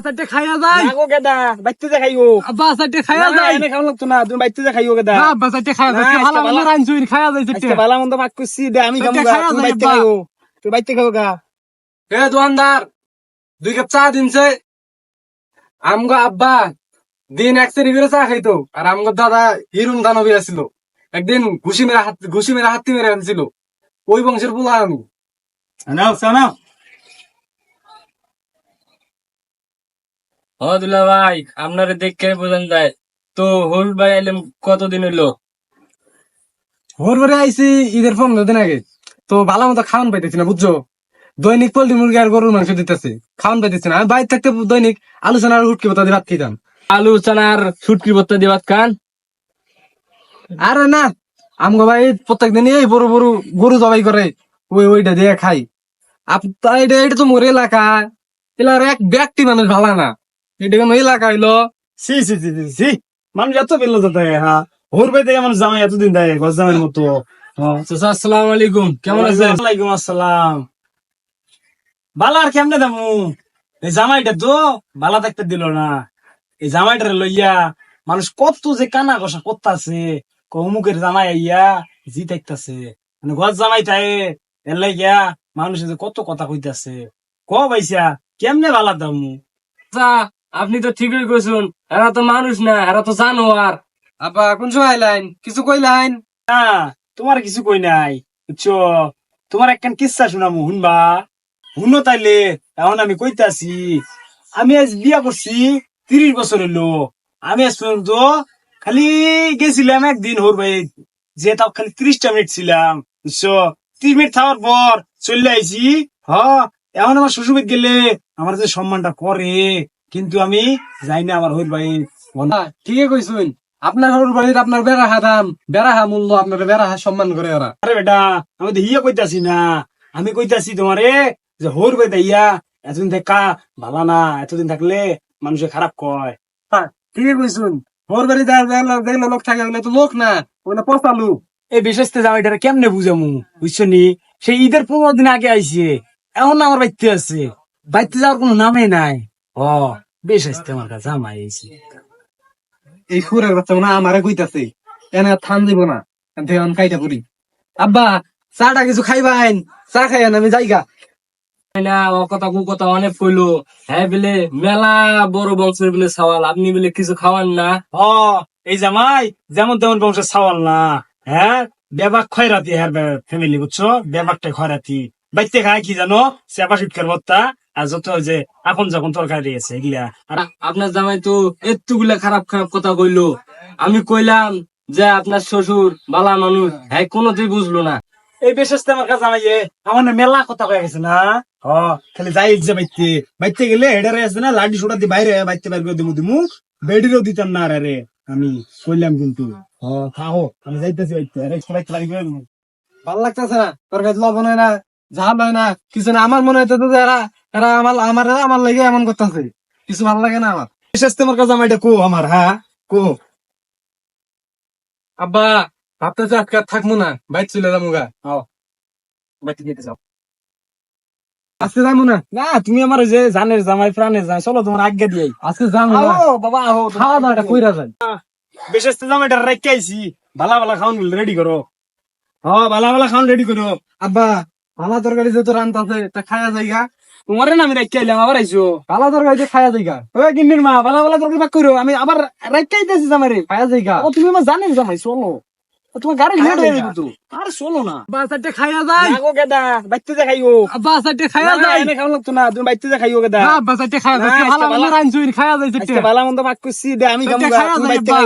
চারটে খাইয়া যাই না গেদা বাইতে যা খাইও আব্বা খাইয়া যাই এনে খাওয়া লাগতো না তুমি বাইতে যা খাইও গেদা। না, আব্বা খাইয়া যাই ভালো আজকে ভালো ভালো- খাইয়া যাই চারটে ভালো মন্দ পাক করছি দে আমি খাব গা, তুমি বাইতে খাইও। তুমি বাইতে খাও গা। এ দোকানদার দুই কাপ চা দিনছে। আমগো আব্বা দিন এক সেরি করে চা খাইতো। আর আমগো দাদা হিরুম দানবী আছিল। একদিন ঘুষি মেরে হাত ঘুষি মেরে হাতি মেরে আনছিল। ওই বংশের পোলা আমি। ও দুলা ভাই আপনারে দেখে বোঝান যায়। তো হল ভাই এলাম কতদিন হইল? ভোর ভোরে আইসি ঈদের পনেরো দিন আগে। তো ভালো মতো খাওয়ান পাইতেছি না বুঝছ? দৈনিক পোল্ট্রি মুরগি আর গরুর মাংস দিতেছে খাওয়ান পাইতেছি না। আমি বাইরে থাকতে দৈনিক আলোচনা আর উঠকে বোতা দিয়ে ভাত খেতাম আলু চানার সুটকি ভর্তা দিবাত কান আরে না আমগো ভাই প্রত্যেক দিন এই বড় বড় গরু জবাই করে ওই ওইটা দিয়ে খাই। আপ এটা এটা তো মোর এলাকা। এলাকার এক ব্যক্তি মানুষ ভালো না। এটা কোন এলাকা হইল সি সি সি সি সি। মানুষ এত হ্যাঁ মানুষ জামাই এতদিন দেয় গজ জামাইয়ের মতো। চাচা আসসালামু আলাইকুম। কেমন আছেন? ওয়ালাইকুম আসসালাম। বালা আর কেমনে দামু? এই জামাইটা তো বালা থাকতে দিল না। এই জামাইটারে লইয়া মানুষ কত যে কানা কষা করতাছে অমুকের জামাই আইয়া জি থাকতাছে মানে গজ জামাই তাই এর লাগিয়া মানুষে যে কত কথা কইতাছে। ক পাইছা কেমনে বালা দামু? আপনি তো ঠিকই কইছেন এরা তো মানুষ না এরা তো জানোয়ার। আব্বা কোন সময় লাইন কিছু কইলাইন না তোমার কিছু কই নাই। বুঝছ? তোমার একখান কিস্সা শুনামু শুনবা? শুনো তাইলে এখন আমি কইতাছি আমি আজ বিয়া করছি তিরিশ বছর হইল আমি আজ পর্যন্ত খালি গেছিলাম একদিন হোর ভাই যে তাও খালি ত্রিশটা মিনিট ছিলাম বুঝছ? ত্রিশ মিনিট থাকার পর চলে আইছি। হ এখন আমার শ্বশুর গেলে আমার যে সম্মানটা করে। কিন্তু আমি যাই না আমার হোর ভাই না, ঠিকই কইছুন। আপনার ঘরের বাড়ির আপনার বেড়া হাদাম বেড়া হা মূল্য আপনার বেড়া হা সম্মান করে ওরা। আরে বেটা আমি তো হিয়া কইতাছি না। আমি কইতাছি তোমারে যে হোর বে ইয়া এতদিন দেখা ভালা না এতদিন থাকলে মানুষে খারাপ কয়। হ্যাঁ, ঠিকই কইছুন। ওর বাড়ি দেখলে লোক থাকে ওগুলো তো লোক না ওগুলো পচা লোক। এই বিশেষ জামাইটারে কেমনে বুঝামু? বুঝছ নি? সেই ঈদের পনেরো দিন আগে আইছে। এখন আমার বাইতে আছে। বাইতে যাওয়ার কোনো নামই নাই। ও বেশ আসতে আমার কাছে আইছে এই সুরের বাচ্চা মনে আমারে কইতাছে এনে থান দিব না পুরি আব্বা চাটা কিছু খাইবাইন চা খাইয়ান আমি যাইগা। না ও কথা কু কথা অনেক কইলো। হ্যাঁ বলে মেলা বড় বংশের বলে সওয়াল আপনি বলে কিছু খাওয়ান না। ও এই জামাই যেমন তেমন বংশের সাওয়াল না। হ্যাঁ বেবাক খয়রাতি হ্যাঁ ফ্যামিলি বুঝছ? বেবাকটা খয়রাতি। বাইতে খায় কি জানো? সেবা সুটকার ভত্তা আর যত যে আপন যখন তরকারি আছে এগুলা, আর আপনার জামাই তো এতগুলা খারাপ খারাপ কথা কইলো। আমি কইলাম যে আপনার শ্বশুর বালা মানুষ হ্যাঁ কোনোতেই বুঝলো না। এই বিশেষ আমার কাছে আমার মেলা কথা কয়ে গেছে না। হ, খালি যাই যে বাইতে বাইতে গেলে হেডারে আছে না লাডি সোটা দি বাইরে বাইতে বাইর করে দিমু দিমু। বেডিরও দিতাম না আরে আমি কইলাম কিন্তু। হ, থাকো, আমি যাইতেছি বাইতে আরে বাইতে লাগবে ভালো লাগতেছে না তোর কাছে লবণ হয় না, ঝাল হয় না, কিছু না, আমার মনে হইতেছে যে এরা আমার আমার আমার লাগে এমন করতেছে। কিছু ভালো লাগে না আমার। বিশেষ তোমার কাছে আমার এটা কো আমার হ্যাঁ? কো। আব্বা ভাবতেছে আজকে আর থাকব না। বাইর চলে যাব গা। যেতে যাও আজকে যাব না? না তুমি আমার যে জানের জামাই প্রাণের জামাই চলো তোমার আজ্ঞা দিয়ে আজকে যাব বাবা আহো খাওয়া দাওয়াটা কইরা যায় বিশেষ তো জামাইটা রেখে আইছি। ভালা ভালা খাওন রেডি করো। হ্যাঁ ভালা ভালা খাওন রেডি করো। আব্বা ভালা তরকারি যেহেতু রান্তাছে তা খায়া যাইগা। তোমারে না আমি রেখে আইলাম আবার আইসো ভালা তরকারি যে খায়া যাইগা। ওই গিন্নির মা ভালা ভালা তরকারি পাক করো আমি আবার রেখে আইতেছি জামাইরে। খায়া যাইগা। ও তুমি আমার জানেন জামাই চলো। তোমার গাড়ি লেট হয়ে যাবে তো। আর চলো না। আব্বা চারটে খায়া যাই। আগো গেদা বাইতে যা খাইও। চারটে খায়া না, যাই। এনে খাওয়া লাগতো না তুমি বাইতে যা খাইও গেদা। না আব্বা চারটে খায়া যাই। ভালো ভালো ভালো- রাঞ্চুই খায়া যাই আজকে মন্দ পাক করছি দে আমি তুমি যাই